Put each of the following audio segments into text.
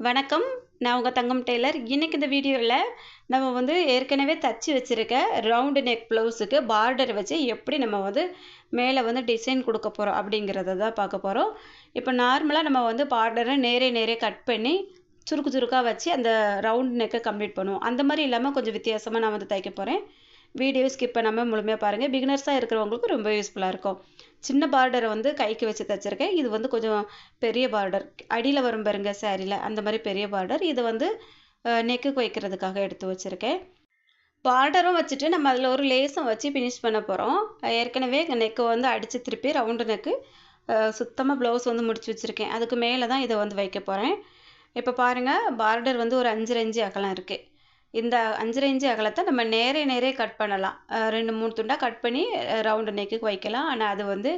வணக்கம். நான் உங்கள் தங்கம் டெய்லர். இன்றைக்கி இந்த வீடியோவில் நம்ம வந்து ஏற்கனவே தச்சு வச்சுருக்க ரவுண்டு நெக் ப்ளவுஸுக்கு பார்டர் வச்சு எப்படி நம்ம வந்து மேலே வந்து டிசைன் கொடுக்க போகிறோம் அப்படிங்கிறத தான் பார்க்க போகிறோம் இப்போ நார்மலாக நம்ம வந்து பார்டரை நேரே நேரே கட் பண்ணி சுருக்கு சுருக்காக வச்சு அந்த ரவுண்ட் நெக்கை கம்ப்ளீட் பண்ணுவோம். அந்த மாதிரி இல்லாமல் கொஞ்சம் வித்தியாசமாக நான் வந்து தைக்க போகிறேன் வீடியோ ஸ்கிப் பண்ணாமல் முழுமையாக பாருங்கள் பிகினர்ஸாக இருக்கிறவங்களுக்கு ரொம்ப யூஸ்ஃபுல்லாக இருக்கும். சின்ன பார்டரை வந்து கைக்கு வச்சு தைச்சிருக்கேன். இது வந்து கொஞ்சம் பெரிய பார்டர் அடியில் வரும் பாருங்க சேரீயில் அந்த மாதிரி பெரிய பார்டர் இது வந்து நெக்குக்கு வைக்கிறதுக்காக எடுத்து வச்சுருக்கேன். பார்டரும் வச்சுட்டு நம்ம அதில் ஒரு லேஸும் வச்சு ஃபினிஷ் பண்ண போகிறோம் ஏற்கனவே நெக்கு வந்து அடித்து திருப்பி ரவுண்டு நெக்கு சுத்தமாக ப்ளவுஸ் வந்து முடிச்சு வச்சுருக்கேன். அதுக்கு மேலே தான் இதை வந்து வைக்க போகிறேன் இப்போ பாருங்கள் பார்டர் வந்து ஒரு அஞ்சு அஞ்சு அகலம் இருக்குது இந்த அஞ்சு இன்ச்சு அகலத்தை நம்ம நேரே நேரே கட் பண்ணலாம். ரெண்டு மூணு துண்டாக கட் பண்ணி ரவுண்டு நெக்குக்கு வைக்கலாம். ஆனால் அது வந்து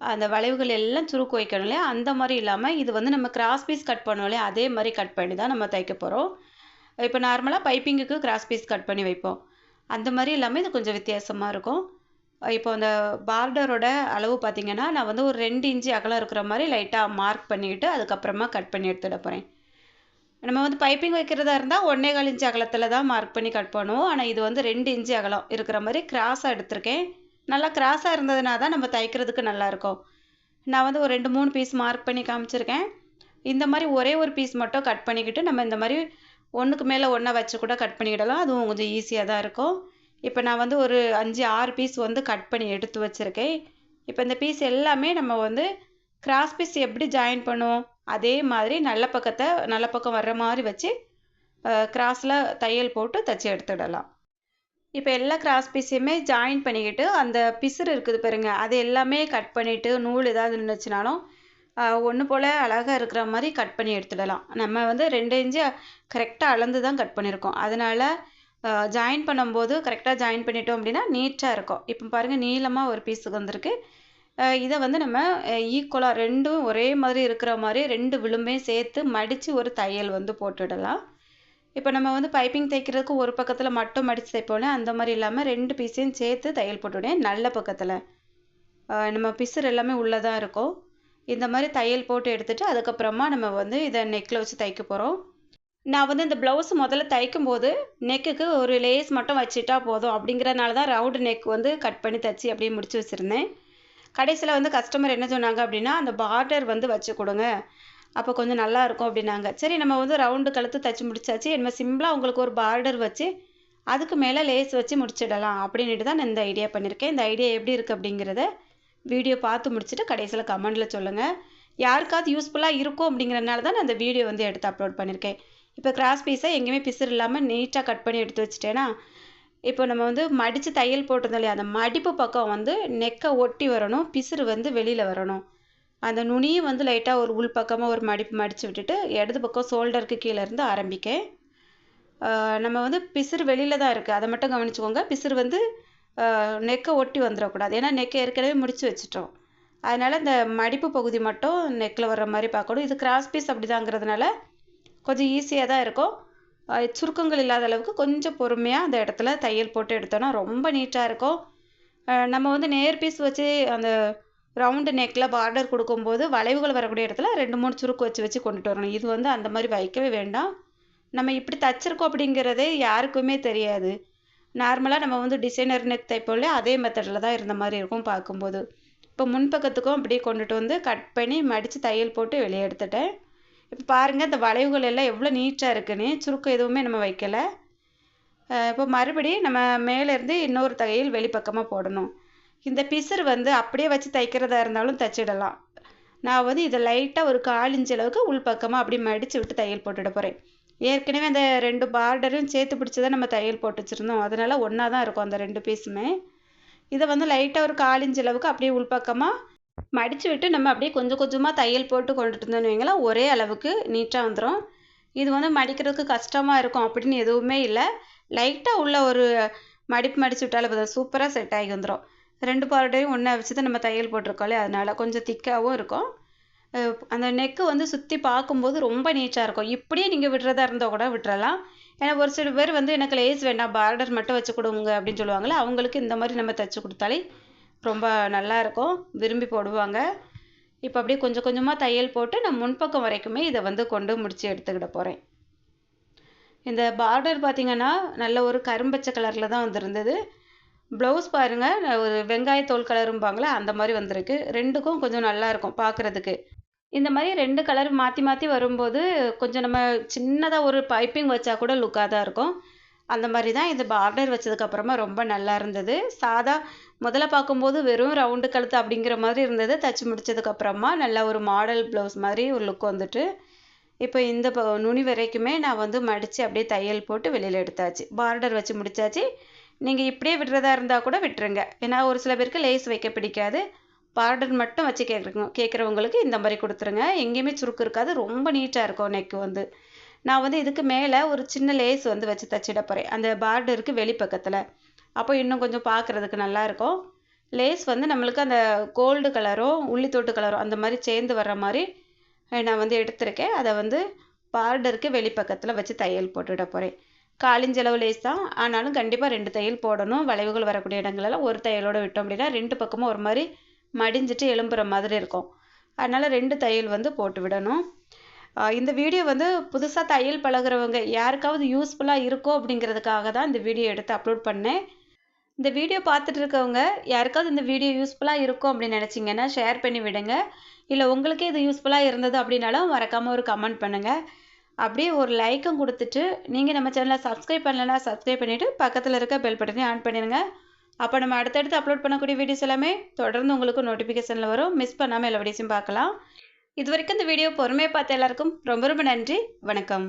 அந்த வளைவுகள் எல்லாம் சுருக்கு வைக்கணும் இல்லையா? அந்த மாதிரி இல்லாமல் இது வந்து நம்ம கிராஸ் பீஸ் கட் பண்ணோம் இல்லையா? அதே மாதிரி கட் பண்ணி தான் நம்ம தைக்க போகிறோம் இப்போ நார்மலாக பைப்பிங்குக்கு கிராஸ் பீஸ் கட் பண்ணி வைப்போம். அந்த மாதிரி இல்லாமல் இது கொஞ்சம் வித்தியாசமாக இருக்கும். இப்போ அந்த பார்டரோட அளவு பார்த்திங்கன்னா நான் வந்து ஒரு ரெண்டு இன்ச்சு அகலம் இருக்கிற மாதிரி லைட்டாக மார்க் பண்ணிவிட்டு அதுக்கப்புறமா கட் பண்ணி எடுத்துட போகிறேன் நம்ம வந்து பைப்பிங் வைக்கிறதா இருந்தால் ஒன்றே கால் இன்ச்சு அகலத்தில் தான் மார்க் பண்ணி கட் பண்ணுவோம். ஆனால் இது வந்து ரெண்டு இன்ச்சு அகலம் இருக்கிற மாதிரி கிராஸாக எடுத்திருக்கேன். நல்லா கிராஸாக இருந்ததுனா தான் நம்ம தைக்கிறதுக்கு நல்லாயிருக்கும் நான் வந்து ஒரு ரெண்டு மூணு பீஸ் மார்க் பண்ணி காமிச்சிருக்கேன். இந்த மாதிரி ஒரே ஒரு பீஸ் மட்டும் கட் பண்ணிக்கிட்டு நம்ம இந்த மாதிரி ஒன்றுக்கு மேலே ஒன்றா வச்சு கூட கட் பண்ணிக்கிடலாம். அதுவும் கொஞ்சம் ஈஸியாக தான் இருக்கும். இப்போ நான் வந்து ஒரு அஞ்சு ஆறு பீஸ் வந்து கட் பண்ணி எடுத்து வச்சுருக்கேன். இப்போ இந்த பீஸ் எல்லாமே நம்ம வந்து கிராஸ் பீஸ் எப்படி ஜாயின் பண்ணுவோம்? அதே மாதிரி நல்ல பக்கத்தை நல்ல பக்கம் வர்ற மாதிரி வச்சு கிராஸில் தையல் போட்டு தைச்சி எடுத்துடலாம். இப்போ எல்லா கிராஸ் பீஸையுமே ஜாயின் பண்ணிக்கிட்டு அந்த பிசுறு இருக்குது பாருங்க அது எல்லாமே கட் பண்ணிவிட்டு நூல் ஏதாவது நின்றுச்சுனாலும் ஒன்று போல் அழகாக இருக்கிற மாதிரி கட் பண்ணி எடுத்துடலாம். நம்ம வந்து ரெண்டு இன்ச்சு கரெக்டாக அளந்து தான் கட் பண்ணியிருக்கோம். அதனால் ஜாயின் பண்ணும்போது கரெக்டாக ஜாயின் பண்ணிட்டோம் அப்படின்னா நீட்டாக இருக்கும். இப்போ பாருங்கள் நீளமாக ஒரு பீஸுக்கு வந்திருக்கு. இதை வந்து நம்ம ஈக்குவலாக ரெண்டும் ஒரே மாதிரி இருக்கிற மாதிரி ரெண்டு விளிம்பையும் சேர்த்து மடித்து ஒரு தையல் வந்து போட்டுடலாம். இப்போ நம்ம வந்து பைப்பிங் தைக்கிறதுக்கு ஒரு பக்கத்தில் மட்டும் மடித்து தைப்போம்ல அந்த மாதிரி இல்லாமல் ரெண்டு பீஸையும் சேர்த்து தையல் போட்டுவிடேன் நல்ல பக்கத்தில். நம்ம பிசுறு எல்லாமே உள்ளே தான் இருக்கும். இந்த மாதிரி தையல் போட்டு எடுத்துகிட்டு அதுக்கப்புறமா நம்ம வந்து இதை நெக்கில் வச்சு தைக்க போகிறோம் நான் வந்து இந்த ப்ளவுஸ் முதல்ல தைக்கும் போது நெக்குக்கு ஒரு லேஸ் மட்டும் வச்சுட்டா போதும் அப்படிங்கிறனால தான் ரவுண்டு நெக் வந்து கட் பண்ணி தைச்சி அப்படியே முடிச்சு வச்சுருந்தேன். கடைசியில் வந்து கஸ்டமர் என்ன சொன்னாங்க அப்படின்னா அந்த பார்டர் வந்து வச்சு கொடுங்க. அப்போ கொஞ்சம் நல்லா இருக்கும் அப்படின்னாங்க. சரி நம்ம வந்து ரவுண்டு கழுத்து தைச்சி முடிச்சாச்சு. நம்ம சிம்பிளாக உங்களுக்கு ஒரு பார்டர் வச்சு அதுக்கு மேலே லேஸ் வச்சு முடிச்சிடலாம் அப்படின்ட்டு தான் நான் இந்த ஐடியா பண்ணியிருக்கேன். இந்த ஐடியா எப்படி இருக்குது அப்படிங்கிறத வீடியோ பார்த்து முடிச்சுட்டு கடைசியில் கமெண்டில் சொல்லுங்கள் யாருக்காவது யூஸ்ஃபுல்லாக இருக்கும் அப்படிங்கிறனால தான் நான் அந்த வீடியோ வந்து எடுத்து அப்லோட் பண்ணியிருக்கேன். இப்போ கிராஸ் பீஸை எங்கேயுமே பிசுறு இல்லாமல் நீட்டாக கட் பண்ணி எடுத்து வச்சுட்டேன்னா இப்போ நம்ம வந்து மடித்து தையல் போட்டிருந்தோம் இல்லையா அந்த மடிப்பு பக்கம் வந்து நெக்கை ஒட்டி வரணும் பிசுறு வந்து வெளியில் வரணும். அந்த நுனியும் வந்து லைட்டாக ஒரு உள் பக்கமாக ஒரு மடிப்பு மடித்து விட்டுட்டு இடது பக்கம் ஷோல்டருக்கு கீழே இருந்து ஆரம்பிக்க நம்ம வந்து பிசுறு வெளியில் தான் இருக்குது அதை மட்டும் கவனிச்சுக்கோங்க. பிசுறு வந்து நெக்கை ஒட்டி வந்துடக்கூடாது. ஏன்னா நெக்கை ஏற்கனவே முடித்து வச்சுட்டோம். அதனால் இந்த மடிப்பு பகுதி மட்டும் நெக்கில் வர்ற மாதிரி பார்க்கணும். இது கிராஸ் பீஸ் அப்படி தாங்கிறதுனால கொஞ்சம் ஈஸியாக தான் இருக்கும். சுருக்கங்கள் இல்லாத அளவுக்கு கொஞ்சம் பொறுமையாக அந்த இடத்துல தையல் போட்டு எடுத்தோன்னா ரொம்ப நீட்டாக இருக்கும். நம்ம வந்து நேர் பீஸ் வச்சு அந்த ரவுண்டு நெக்கில் பார்டர் கொடுக்கும்போது வளைவுகள் வரக்கூடிய இடத்துல ரெண்டு மூணு சுருக்கு வச்சு வச்சு கொண்டுட்டு வரணும். இது வந்து அந்த மாதிரி வைக்கவே வேண்டாம். நம்ம இப்படி தச்சிருக்கோம் அப்படிங்கிறதே யாருக்குமே தெரியாது. நார்மலாக நம்ம வந்து டிசைனர் நெக் தைப்போம்ல அதே மெத்தடில் தான் இருந்த மாதிரி இருக்கும் பார்க்கும்போது. இப்போ முன்பக்கத்துக்கும் அப்படியே கொண்டுட்டு வந்து கட் பண்ணி மடித்து தையல் போட்டு வெளியே எடுத்துட்டேன். இப்போ பாருங்கள் இந்த வளைவுகள் எல்லாம் எவ்வளோ நீட்டாக இருக்குன்னு. சுருக்கம் எதுவுமே நம்ம வைக்கலை. இப்போ மறுபடியும் நம்ம மேலேருந்து இன்னொரு தையல் வெளிப்பக்கமாக போடணும். இந்த பிசர் வந்து அப்படியே வச்சு தைக்கிறதா இருந்தாலும் தைச்சிடலாம். நான் வந்து இதை லைட்டாக ஒரு கால் அளவுக்கு உள்பக்கமாக அப்படி மடித்து விட்டு தையல் போட்டுட போகிறேன் ஏற்கனவே அந்த ரெண்டு பார்டரும் சேர்த்து பிடிச்சி தான் நம்ம தையல் போட்டு வச்சுருந்தோம். அதனால் ஒன்றா தான் இருக்கும் அந்த ரெண்டு பீஸுமே இதை வந்து லைட்டாக ஒரு கால் இன்ச் அளவுக்கு அப்படியே உள்பக்கமாக மடித்து விட்டு நம்ம அப்படியே கொஞ்சம் கொஞ்சமாக தையல் போட்டு கொண்டுட்டு இருந்தோம்னு வைங்களேன் ஒரே அளவுக்கு நீட்டாக வந்துடும் இது வந்து மடிக்கிறதுக்கு கஷ்டமாக இருக்கும் அப்படின்னு எதுவுமே இல்லை. லைட்டாக உள்ள ஒரு மடிப்பு மடித்து விட்டாலும் பார்த்தா சூப்பராக செட் ஆகி வந்துடும் ரெண்டு பார்டையும் ஒன்றா வச்சு தான் நம்ம தையல் போட்டிருக்கோம்லே அதனால் கொஞ்சம் திக்காகவும் இருக்கும். அந்த நெக்கு வந்து சுற்றி பார்க்கும்போது ரொம்ப நீட்டாக இருக்கும். இப்படியே நீங்கள் விடுறதா இருந்தால் கூட விட்டுறலாம். ஏன்னா ஒரு சில பேர் வந்து எனக்கு லேஸ் வேண்டாம் பார்டர் மட்டும் வச்சு கொடுங்க அப்படின்னு சொல்லுவாங்களே அவங்களுக்கு இந்த மாதிரி நம்ம தைச்சி கொடுத்தாலே ரொம்ப நல்லா இருக்கும் விரும்பி போடுவாங்க. இப்போ அப்படியே கொஞ்சம் கொஞ்சமாக தையல் போட்டு நான் முன்பக்கம் வரைக்குமே இதை வந்து கொண்டு முடித்து எடுத்துக்கிட போகிறேன் இந்த பார்டர் பார்த்திங்கன்னா நல்ல ஒரு கரும்பச்சை கலரில் தான் வந்திருந்தது. ப்ளவுஸ் பாருங்கள் ஒரு வெங்காய தோல் கலரும்பாங்களே அந்த மாதிரி வந்திருக்கு. ரெண்டுக்கும் கொஞ்சம் நல்லா இருக்கும் பார்க்குறதுக்கு. இந்த மாதிரி ரெண்டு கலர் மாற்றி மாற்றி வரும்போது கொஞ்சம் நம்ம சின்னதாக ஒரு பைப்பிங் வச்சா கூட லுக்காக தான் இருக்கும். அந்த மாதிரி தான் இந்த பார்டர் வச்சதுக்கப்புறமா ரொம்ப நல்லா இருந்தது. சாதா முதல்ல பார்க்கும்போது வெறும் ரவுண்டு கழுத்து அப்படிங்கிற மாதிரி இருந்தது. தச்சு முடிச்சதுக்கப்புறமா நல்லா ஒரு மாடல் ப்ளவுஸ் மாதிரி ஒரு லுக் வந்துட்டு இப்போ இந்த நுனி வரைக்குமே நான் வந்து மடித்து அப்படியே தையல் போட்டு வெளியில் எடுத்தாச்சு. பார்டர் வச்சு முடித்தாச்சு நீங்கள் இப்படியே விடுறதா இருந்தால் கூட விட்டுருங்க. ஏன்னா ஒரு சில பேருக்கு லேஸ் வைக்க பிடிக்காது. பார்டர் மட்டும் வச்சு கேட்குறோம் கேட்குறவங்களுக்கு இந்த மாதிரி கொடுத்துருங்க. எங்கேயுமே சுருக்கு இருக்காது. ரொம்ப நீட்டாக இருக்கும் நெக்கு வந்து. நான் வந்து இதுக்கு மேலே ஒரு சின்ன லேஸ் வந்து வச்சு தச்சிட போகிறேன் அந்த பார்டருக்கு வெளிப்பக்கத்தில். அப்போ இன்னும் கொஞ்சம் பார்க்குறதுக்கு நல்லாயிருக்கும் லேஸ் வந்து நம்மளுக்கு அந்த கோல்டு கலரோ உள்ளித்தோட்டு கலரோ அந்த மாதிரி சேர்ந்து வர்ற மாதிரி நான் வந்து எடுத்திருக்கேன். அதை வந்து பார்டருக்கு வெளிப்பக்கத்தில் வச்சு தையல் போட்டுவிட போகிறேன் காலிஞ்சளவு லேஸ் தான். ஆனாலும் கண்டிப்பாக ரெண்டு தையல் போடணும். வளைவுகள் வரக்கூடிய இடங்களெல்லாம் ஒரு தையலோடு விட்டோம் அப்படின்னா ரெண்டு பக்கமும் ஒரு மாதிரி மடிஞ்சிட்டு எலும்புற மாதிரி இருக்கும். அதனால் ரெண்டு தையல் வந்து போட்டு விடணும். இந்த வீடியோ வந்து புதுசாக தையல் பழகிறவங்க யாருக்காவது யூஸ்ஃபுல்லாக இருக்கோ அப்படிங்கிறதுக்காக தான் இந்த வீடியோ எடுத்து அப்லோட் பண்ணேன். இந்த வீடியோ பார்த்துட்டு இருக்கவங்க யாருக்காவது இந்த வீடியோ யூஸ்ஃபுல்லாக இருக்கும் அப்படின்னு நினச்சிங்கன்னா ஷேர் பண்ணி விடுங்க. இல்லை உங்களுக்கே இது யூஸ்ஃபுல்லாக இருந்தது அப்படின்னாலும் மறக்காமல் ஒரு கமெண்ட் பண்ணுங்கள் அப்படியே ஒரு லைக்கும் கொடுத்துட்டு நீங்கள் நம்ம சேனலை சப்ஸ்கிரைப் பண்ணலைன்னா சப்ஸ்கிரைப் பண்ணிவிட்டு பக்கத்தில் இருக்க பெல் பட்டனையும் ஆன் பண்ணிடுங்க அப்போ நம்ம அடுத்தடுத்து அப்லோட் பண்ணக்கூடிய வீடியோஸ் எல்லாமே தொடர்ந்து உங்களுக்கு நோட்டிஃபிகேஷனில் வரும். மிஸ் பண்ணாமல் எல்லா வீடியோஸையும் பார்க்கலாம். இது வரைக்கும் இந்த வீடியோ பொறுமையாக பார்த்த எல்லாருக்கும் ரொம்ப ரொம்ப நன்றி. வணக்கம்.